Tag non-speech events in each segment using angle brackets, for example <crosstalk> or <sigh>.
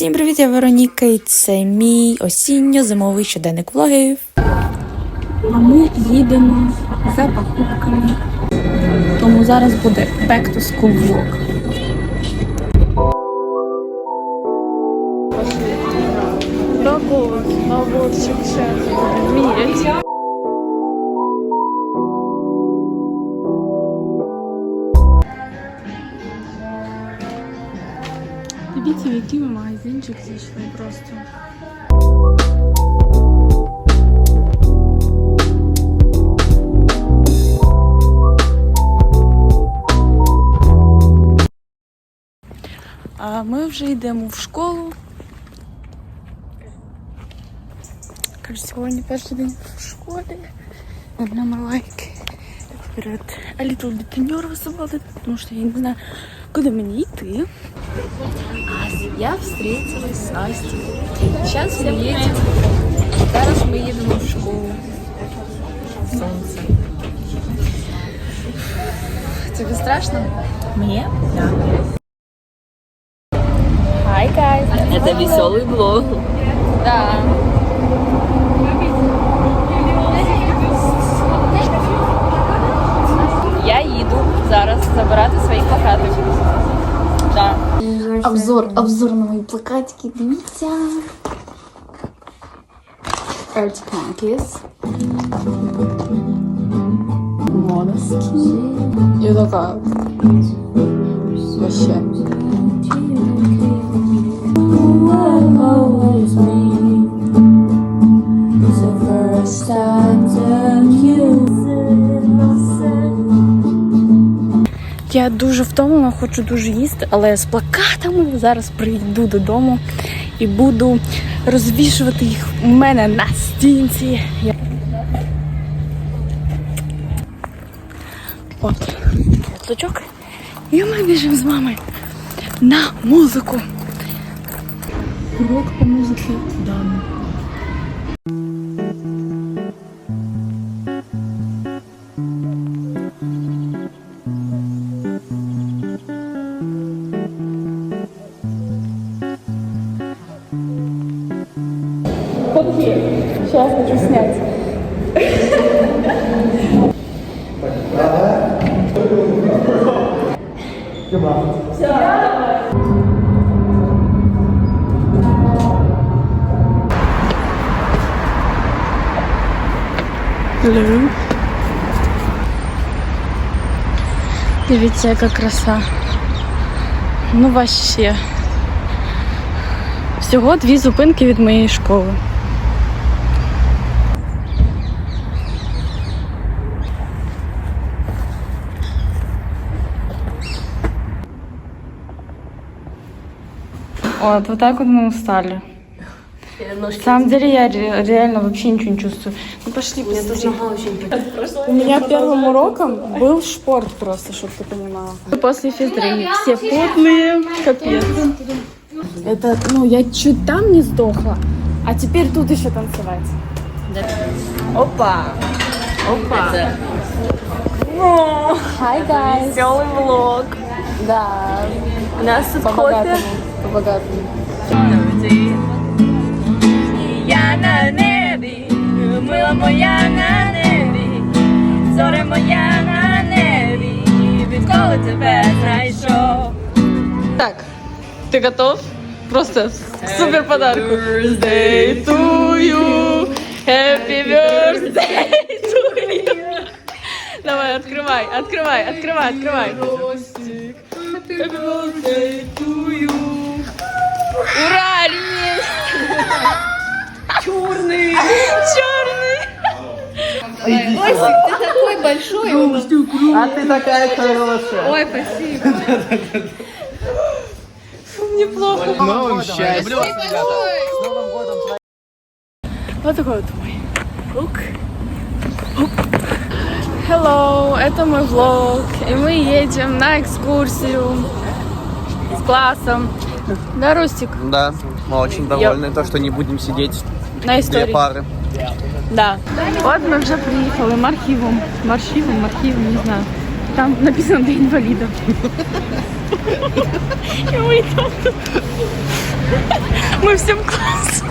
Всім привіт, я Вероніка, і це мій осінньо-зимовий щоденник влогів. А ми їдемо за покупками. Тому зараз буде back to school vlog. Такого наборчик сейчас Дивіться, в який ми магазинчик зайшли просто. А ми вже йдемо в школу. Кажуть, сьогодні перший день в школі. Нам лайки перед a little bit nervous about it, потому что я не знаю, куди мені йти. А я встретилась з Асті. Зараз ми їдемо. Зараз ми їдемо в школу. Сонце. Тобі страшно? Мені? Hi guys. Это веселый блог. Да. зараз забирати свої плакати. Да. Обзор, обзор на мої плакатики, дивіться. Arctic Monkeys. Måneskin. І така. Вообще. Я дуже втомлена, хочу дуже їсти, але з плакатами зараз прийду додому і буду розвішувати їх у мене на стінці. От, лучок. І ми біжимо з мамою на музику. Урок по музиці дано. Сейчас хочу снять. Hello. Дивіться, яка краса. Ну, вообще. Всього дві зупинки від моєї школи. Вот, вот так вот мы устали. На самом деле я ре- реально вообще ничего не чувствую. Ну пошли, быстрее. У меня первым уроком был спорт просто, чтобы ты понимала. После физры все потные, капец. Это, ну, я чуть там не сдохла, а теперь тут еще танцевать. Опа! Опа! Hi, guys. Веселый влог. Да, У нас тут кофе. по-богатому, по-богатому. Я на небі, мила моя на небі, зоре моя на небі, відколи тебе знайшов. Так, ты готов? Просто супер подарку. Birthday to you, happy birthday to you. Давай, открывай, открывай, открывай, открывай. Happy birthday to you. Ура, ремень! Черный! Черный! А ты такая хорошая. Ой, спасибо. Неплохо. Новым счастьем. Вот такой вот мой лук. Hello, это мой влог, и мы едем на экскурсию с классом. Да, Рустик? Да, мы очень довольны, то, что не будем сидеть На две истории. пары. Да. От ми вже приїхали мархівом. Маршівом, мархівом, не знаю. Там написано для інвалідів. І ми там. Ми всім класом.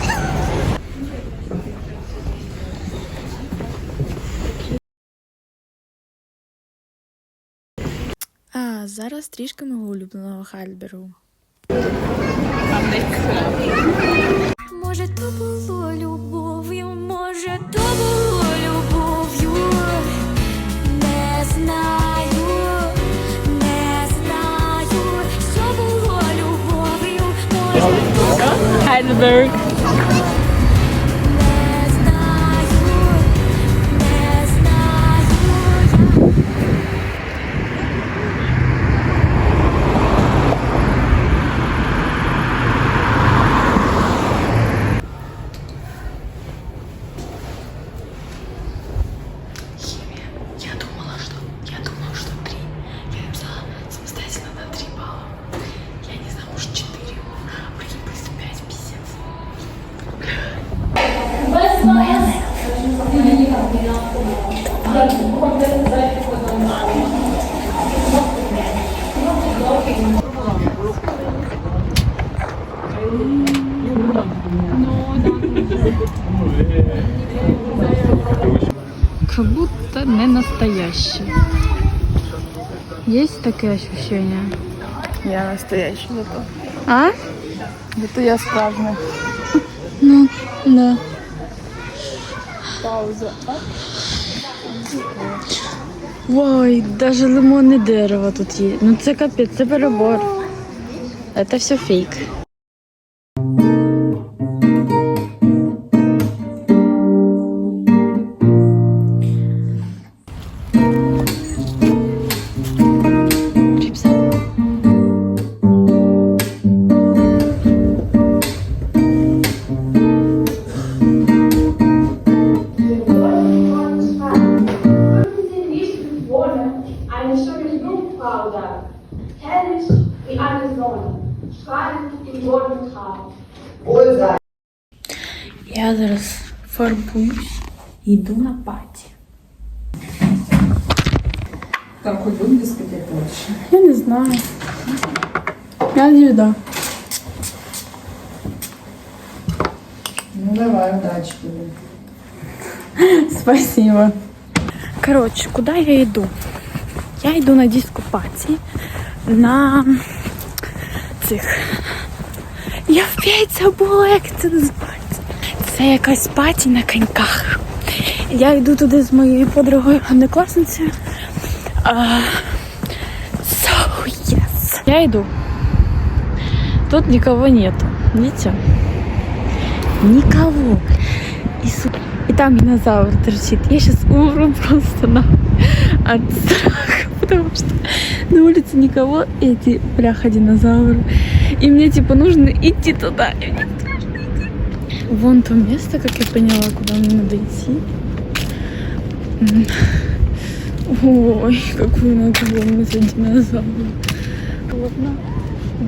А зараз трішки мого улюбленого Хальберу. Може, то було любов'ю, може, то було любов'ю. Не знаю, не знаю, що було любов'ю, може, то Как будто не настоящий. Есть такое ощущение? Я настоящий зато. А? Зато я справжня. <laughs> Ну, да. Пауза. Ой, даже лимонне дерево тут є. Ну це капець, це перебор. Это все фейк. Da, herrlich wie eine Sonne, strahlend im Morgengrauen. Я зараз фарбуюсь йду на паті. Там хоть будем дискотеку вообще? Я не знаю. Я не да. Ну давай, удачи тебе. Спасибо. Короче, куда я иду? Я йду на дископаті на цих. Я вп'ять забула, як це називається. Це якась паті на коньках. Я йду туди з моєю подругою однокласницею. So, yes. Я йду. Тут никого нету. Видите? Никого. Там динозавр торчит. Я сейчас умру просто на от страха, потому что на улице никого, эти бляха динозавры. И мне типа нужно идти туда. И мне. Вон то место, как я поняла, куда мне надо идти. Ой, какую наглую за динозавр. Ладно.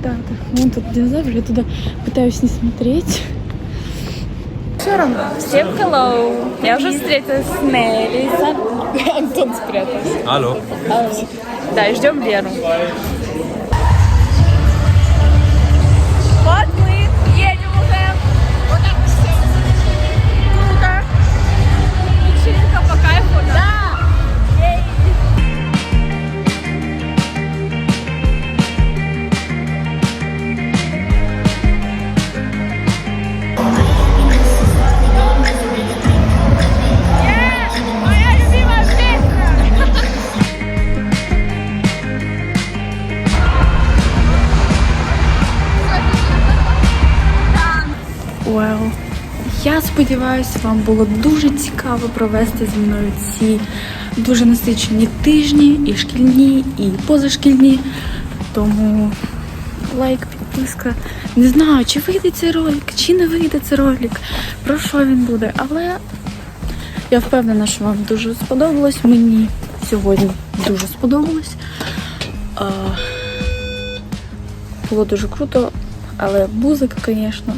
Да, да, вон тут динозавр, я туда пытаюсь не смотреть. Всем hello! Я уже встретилась с Нелли. <laughs> Антон спрятался. Алло. Да, ждем Леру. Я сподіваюся, вам було дуже цікаво провести зі мною ці дуже насичені тижні, і шкільні, і позашкільні. Тому лайк, підписка. Не знаю, чи вийде цей ролик, чи не вийде цей ролик, про що він буде. Але я впевнена, що вам дуже сподобалось. Мені сьогодні дуже сподобалось. Було дуже круто, але музика, звісно,